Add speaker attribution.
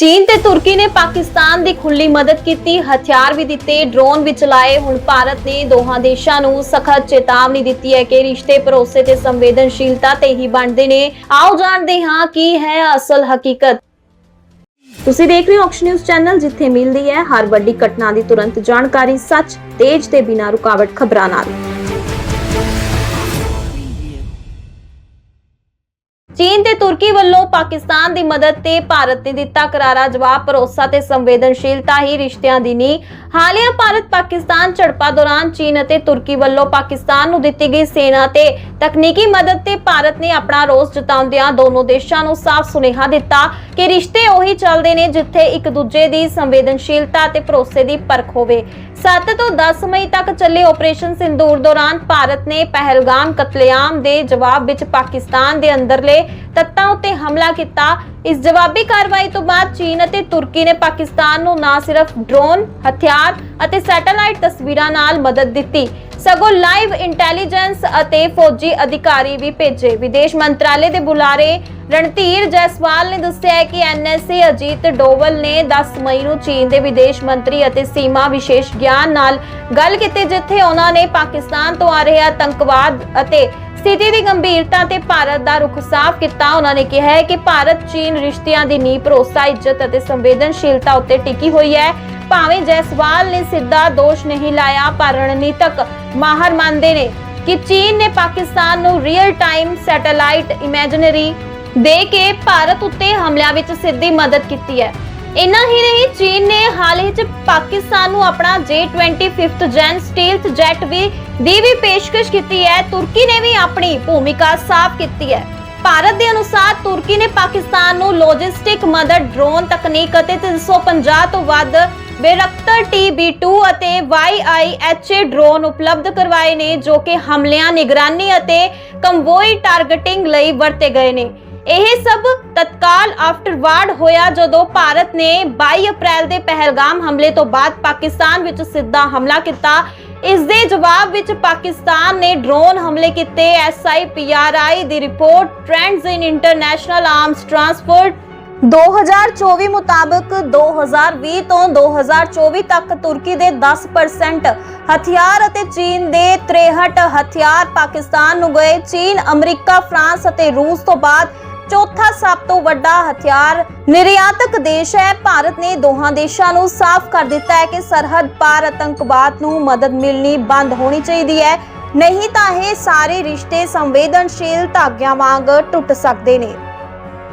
Speaker 1: ਚੀਨ ਤੇ ਤੁਰਕੀ ਨੇ ਪਾਕਿਸਤਾਨ ਦੀ ਖੁੱਲੀ ਮਦਦ ਕੀਤੀ, ਹਥਿਆਰ ਵੀ ਦਿੱਤੇ, ਡਰੋਨ ਵੀ ਚਲਾਏ। ਹੁਣ ਭਾਰਤ ਨੇ ਦੋਹਾਂ ਦੇਸ਼ਾਂ ਨੂੰ ਸਖਤ ਚੇਤਾਵਨੀ ਦਿੱਤੀ ਹੈ ਕਿ ਰਿਸ਼ਤੇ, ਭਰੋਸੇ ਤੇ ਸੰਵੇਦਨਸ਼ੀਲਤਾ ਤੇ ਹੀ ਬਣਦੇ ਨੇ। ਆਓ ਜਾਣਦੇ ਹਾਂ ਕੀ ਹੈ ਅਸਲ ਹਕੀਕਤ। ਤੁਸੀਂ ਦੇਖ ਰਹੇ ਹੋ ਔਕਸ਼ ਨਿਊਜ਼ ਚੈਨਲ, ਜਿੱਥੇ ਮਿਲਦੀ ਹੈ ਹਰ ਵੱਡੀ ਘਟਨਾ ਦੀ ਤੁਰੰਤ ਜਾਣਕਾਰੀ, ਸੱਚ, ਤੇਜ਼ ਤੇ ਬਿਨਾਂ ਰੁਕਾਵਟ ਖਬਰਾਂ ਨਾਲ। ਚੀਨ ਤੇ ਤੁਰਕੀ ਵੱਲੋਂ ਪਾਕਿਸਤਾਨ ਦੀ ਮਦਦ ਤੇ ਭਾਰਤ ਨੇ ਦਿੱਤਾ ਕਰਾਰਾ ਜਵਾਬ, ਭਰੋਸਾ ਤੇ ਸੰਵੇਦਨਸ਼ੀਲਤਾ ਹੀ ਰਿਸ਼ਤਿਆਂ ਦੀ ਨੀ ਹਾਲਿਆ ਭਾਰਤ ਪਾਕਿਸਤਾਨ ਝੜਪਾਂ ਦੌਰਾਨ ਚੀਨ ਅਤੇ ਤੁਰਕੀ ਵੱਲੋਂ ਪਾਕਿਸਤਾਨ ਨੂੰ ਦਿੱਤੀ ਗਈ ਸੈਨਾ ਤੇ ਤਕਨੀਕੀ ਮਦਦ ਤੇ ਭਾਰਤ ਨੇ ਆਪਣਾ ਰੋਸ ਜਤਾਉਂਦਿਆਂ ਦੋਨੋਂ ਦੇਸ਼ਾਂ ਨੂੰ ਸਾਫ਼ ਸੁਨੇਹਾ ਦਿੱਤਾ ਕਿ ਰਿਸ਼ਤੇ ਉਹੀ ਚੱਲਦੇ ਨੇ ਜਿੱਥੇ ਇੱਕ ਦੂਜੇ ਦੀ ਸੰਵੇਦਨਸ਼ੀਲਤਾ ਤੇ ਭਰੋਸੇ ਦੀ ਪਰਖ ਹੋਵੇ। 7 ਤੋਂ 10 ਮਈ ਤੱਕ ਚੱਲੇ ਆਪਰੇਸ਼ਨ ਸਿੰਦੂਰ ਦੌਰਾਨ ਭਾਰਤ ਨੇ ਪਹਿਲਗਾਮ ਕਤਲੇਆਮ ਦੇ ਜਵਾਬ ਵਿੱਚ ਪਾਕਿਸਤਾਨ ਦੇ ਅੰਦਰਲੇ ਤੱਤਾਂ ਉੱਤੇ ਹਮਲਾ ਕੀਤਾ। ਇਸ ਜਵਾਬੀ ਕਾਰਵਾਈ ਤੋਂ ਬਾਅਦ ਚੀਨ ਅਤੇ ਤੁਰਕੀ ਨੇ ਪਾਕਿਸਤਾਨ ਨੂੰ ਨਾ ਸਿਰਫ ਡਰੋਨ, ਹਥਿਆਰ ਅਤੇ ਸੈਟੇਲਾਈਟ ਤਸਵੀਰਾਂ ਨਾਲ ਮਦਦ ਦਿੱਤੀ। ਸਗੋਂ ਲਾਈਵ ਇੰਟੈਲੀਜੈਂਸ ਅਤੇ ਫੌਜੀ ਅਧਿਕਾਰੀ ਵੀ ਭੇਜੇ। ਵਿਦੇਸ਼ ਮੰਤਰਾਲੇ ਦੇ ਬੁਲਾਰੇ ਰਣਧੀਰ ਜੈਸਵਾਲ ਨੇ ਦੱਸਿਆ ਹੈ ਕਿ ਐਨਐਸਏ ਅਜੀਤ ਡੋਵਲ ਨੇ 10 ਮਈ ਨੂੰ ਚੀਨ ਦੇ ਵਿਦੇਸ਼ ਮੰਤਰੀ ਅਤੇ ਸੀਮਾ ਵਿਸ਼ੇਸ਼ ਗਿਆਨ ਨਾਲ ਗੱਲ ਕੀਤੀ, ਜਿੱਥੇ ਉਹਨਾਂ ਨੇ ਪਾਕਿਸਤਾਨ ਤੋਂ ਆ ਰਹੇ ਆਤੰਕਵਾਦ ਅਤੇ ਸਥਿਤੀ ਦੀ ਗੰਭੀਰਤਾ ਤੇ ਭਾਰਤ ਦਾ ਰੁਖ ਸਾਫ਼ ਕੀਤਾ। ਉਹਨਾਂ ਨੇ ਕਿਹਾ ਹੈ ਕਿ ਭਾਰਤ ਚੀਨ ਰਿਸ਼ਤਿਆਂ ਦੀ ਨੀਂਹ ਭਰੋਸਾ, ਇੱਜ਼ਤ ਅਤੇ ਸੰਵੇਦਨਸ਼ੀਲਤਾ ਉੱਤੇ ਟਿਕੀ ਹੋਈ ਹੈ। ਭਾਵੇਂ ਜੈਸਵਾਲ ਨੇ ਸਿੱਧਾ ਦੋਸ਼ ਨਹੀਂ ਲਾਇਆ, ਪਰ ਰਣਨੀਤਕ ਮਾਹਰ ਮੰਨਦੇ ਨੇ ਕਿ ਚੀਨ ਨੇ ਪਾਕਿਸਤਾਨ ਨੂੰ ਰੀਅਲ ਟਾਈਮ ਸੈਟੇਲਾਈਟ ਇਮੇਜਿਨਰੀ ਦੇ ਕੇ ਭਾਰਤ ਉੱਤੇ ਹਮਲਿਆਂ ਵਿੱਚ ਸਿੱਧੀ ਮਦਦ ਕੀਤੀ ਹੈ। ਇਨਾ ਹੀ ਨਹੀਂ, ਚੀਨ ਨੇ ਹਾਲ ਹੀ ਚ ਪਾਕਿਸਤਾਨ ਨੂੰ ਆਪਣਾ J20 5th ਜੈਨ ਸਟੀਲਥ ਜੈਟ ਵੀ ਦੀ ਵੀ ਪੇਸ਼ਕਸ਼ ਕੀਤੀ ਹੈ। ਤੁਰਕੀ ਨੇ ਵੀ ਆਪਣੀ ਭੂਮਿਕਾ ਸਾਫ਼ ਕੀਤੀ ਹੈ। ਭਾਰਤ ਦੇ ਅਨੁਸਾਰ ਤੁਰਕੀ ਨੇ ਪਾਕਿਸਤਾਨ ਨੂੰ ਲੌਜਿਸਟਿਕ ਮਦਦ ਡਰੋਨ ਤਕਨੀਕ ਅਤੇ 350 ਤੋਂ ਵੱਧ ਬੇਰਖਤਰ TB2 ਅਤੇ YIHA ਡਰੋਨ ਉਪਲਬਧ ਕਰਵਾਏ ਨੇ ਜੋ ਕਿ ਹਮਲਿਆਂ, ਨਿਗਰਾਨੀ ਅਤੇ ਕੰਵੋਈ ਟਾਰਗੇਟਿੰਗ ਲਈ ਵਰਤੇ ਗਏ ਨੇ। ਇਹ ਸਭ ਤਤਕਾਲ ਆਫਟਰਵਾਰਡ ਹੋਇਆ ਜਦੋਂ ਭਾਰਤ ਨੇ 22 ਅਪ੍ਰੈਲ ਦੇ ਪਹਿਲਗਾਮ ਹਮਲੇ ਤੋਂ ਬਾਅਦ ਪਾਕਿਸਤਾਨ ਵਿੱਚ ਸਿੱਧਾ ਹਮਲਾ ਕੀਤਾ। ਇਸ ਦੇ ਜਵਾਬ ਵਿੱਚ ਪਾਕਿਸਤਾਨ ਨੇ ਡਰੋਨ ਹਮਲੇ ਕੀਤੇ। SIPRI the report trends in international arms transport 2024 ਮੁਤਾਬਕ 2020 ਤੋਂ 2024 ਤੱਕ ਤੁਰਕੀ ਦੇ 10% ਹਥਿਆਰ ਅਤੇ ਚੀਨ ਦੇ 63 ਹਥਿਆਰ ਪਾਕਿਸਤਾਨ ਨੂੰ ਗਏ। ਚੀਨ, ਅਮਰੀਕਾ, ਫਰਾਂਸ ਅਤੇ ਰੂਸ ਤੋਂ ਬਾਅਦ ਚੌਥਾ ਸਭ ਤੋਂ ਵੱਡਾ ਹਥਿਆਰ ਨਿਰਯਾਤਕ ਦੇਸ਼ ਹੈ। ਭਾਰਤ ਨੇ ਦੋਹਾਂ ਦੇਸ਼ਾਂ ਨੂੰ ਸਾਫ਼ ਕਰ ਦਿੱਤਾ ਹੈ ਕਿ ਸਰਹੱਦ ਪਾਰ ਆਤੰਕਵਾਦ ਨੂੰ ਮਦਦ ਮਿਲਣੀ ਬੰਦ ਹੋਣੀ ਚਾਹੀਦੀ ਹੈ। ਨਹੀਂ ਤਾਂ ਇਹ ਸਾਰੇ ਰਿਸ਼ਤੇ ਸੰਵੇਦਨਸ਼ੀਲ ਧਾਗਿਆਂ ਵਾਂਗ ਟੁੱਟ ਸਕਦੇ ਨੇ।